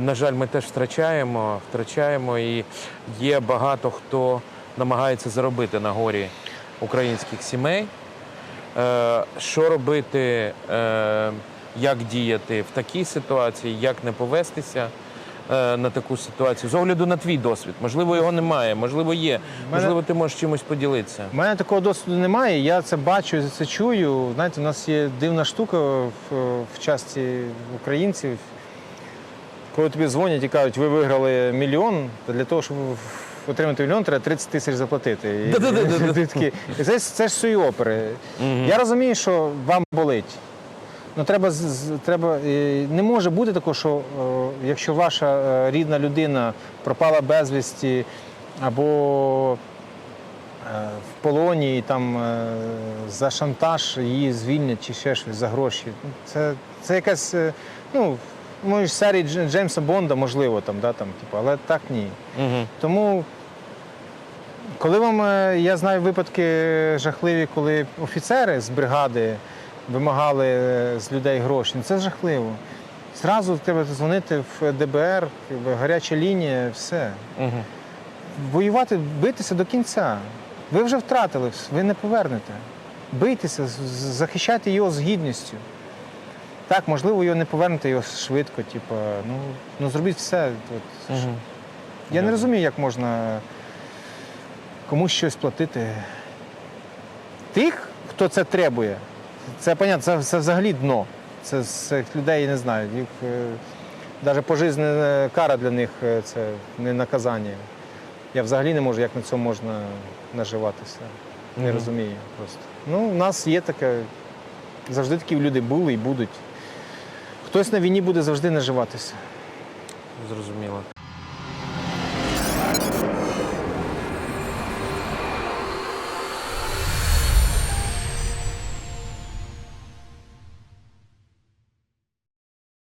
На жаль, ми теж втрачаємо, втрачаємо, і є багато хто намагається заробити на горі українських сімей. Е, Що робити, е, як діяти в такій ситуації, як не повестися е, на таку ситуацію? З огляду на твій досвід. Можливо, його немає, можливо, є. Мене- Можливо, ти можеш чимось поділитися. У мене такого досвіду немає. Я це бачу, це чую. Знаєте, у нас є дивна штука в, в часті українців. Коли тобі дзвонять і кажуть, ви виграли мільйон, то для того, щоб отримати мільйон, треба 30 тисяч заплатити. І, ти такий, і це, це ж свої опери. Я розумію, що вам болить. Ну, треба, з- з- треба, е, не може бути такого, що е, якщо ваша е, рідна людина пропала безвісті або е, в полоні і там е, за шантаж її звільнять чи ще щось за гроші. Це, це якась, е, ну, може, з серії Дж- Джеймса Бонда, можливо, там, да, там, типу, але так ні. Угу. Тому, коли вам, е, я знаю випадки жахливі, коли офіцери з бригади вимагали е, з людей гроші, ну, це жахливо. Зразу треба дзвонити в ДБР, в гаряча лінія, все. Угу. Воювати, битися до кінця. Ви вже втратили, ви не повернете. Бийтеся, захищайте його з гідністю. Так, можливо, його не повернете його швидко, типу, ну, ну зробіть все. От, Угу. я не розумію, як можна комусь щось платити. Тих, хто це требує, це понятно, це, це взагалі дно. Це цих людей я не знаю. Їх навіть пожизнена кара для них е, це не наказання. Я взагалі не можу, як на цьому можна наживатися. Не Мгм. розумію просто. Ну, у нас є таке, завжди такі люди були і будуть. Хтось на війні буде завжди наживатися. Зрозуміло.